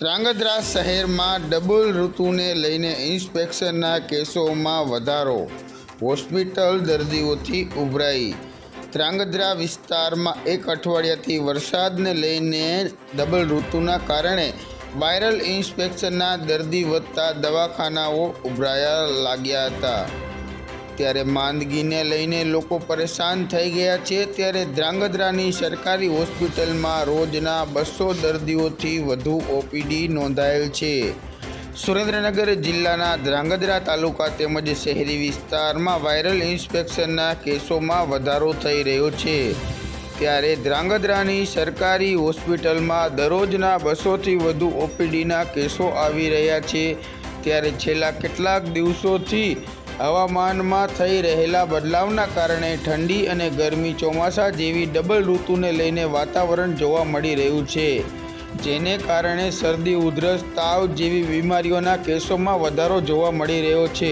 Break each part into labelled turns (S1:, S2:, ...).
S1: ધ્રાંગધ્રા શહેરમાં ડબલ ઋતુને લઈને ઇન્સ્પેક્શનના કેસોમાં વધારો. હોસ્પિટલ દર્દીઓથી ઉભરાઈ. ધ્રાંગધ્રા વિસ્તારમાં એક અઠવાડિયાથી વરસાદને લઈને ડબલ ઋતુના કારણે વાયરલ ઇન્સ્પેક્શનના દર્દી વધતા દવાખાનાઓ ઉભરાયા લાગ્યા હતા. ત્યારે માંદગીને લઈને લોકો પરેશાન થઈ ગયા છે. ત્યારે ધ્રાંગધ્રાની સરકારી હોસ્પિટલમાં રોજના બસો દર્દીઓથી વધુ ઓપીડી નોંધાયેલ છે. સુરેન્દ્રનગર જિલ્લાના ધ્રાંગધ્રા તાલુકા તેમજ શહેરી વિસ્તારમાં વાયરલ ઇન્સ્પેક્શનના કેસોમાં વધારો થઈ રહ્યો છે. ત્યારે ધ્રાંગધ્રાની સરકારી હોસ્પિટલમાં દરરોજના બસોથી વધુ ઓપીડીના કેસો આવી રહ્યા છે. ત્યારે છેલ્લા કેટલાક દિવસોથી હવામાનમાં થઈ રહેલા બદલાવના કારણે ઠંડી અને ગરમી ચોમાસા જેવી ડબલ ઋતુને લઈને વાતાવરણ જોવા મળી રહ્યું છે, જેને કારણે શરદી, ઉધરસ, તાવ જેવી બીમારીઓના કેસોમાં વધારો જોવા મળી રહ્યો છે.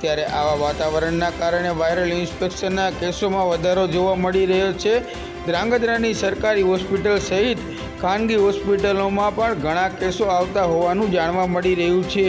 S1: ત્યારે આવા વાતાવરણના કારણે વાયરલ ઇન્સ્પેક્શનના કેસોમાં વધારો જોવા મળી રહ્યો છે. ધ્રાંગધ્રાની સરકારી હોસ્પિટલ સહિત ખાનગી હોસ્પિટલોમાં પણ ઘણા કેસો આવતા હોવાનું જાણવા મળી રહ્યું છે.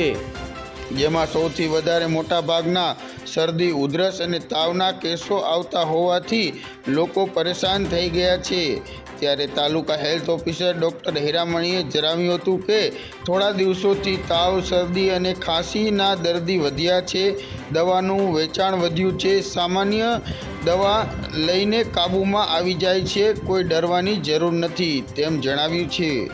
S1: જેમાં સૌથી વધારે મોટા ભાગના શરદી, ઉધરસ અને તાવના કેસો આવતા હોવાથી લોકો પરેશાન થઈ ગયા છે. ત્યારે તાલુકા હેલ્થ ઓફિસર ડૉક્ટર હીરામણીએ જણાવ્યું હતું કે, થોડા દિવસોથી તાવ, શરદી અને ખાંસીના દર્દી વધ્યા છે. દવાનું વેચાણ વધ્યું છે. સામાન્ય દવા લઈને કાબૂમાં આવી જાય છે. કોઈ ડરવાની જરૂર નથી, તેમ જણાવ્યું છે.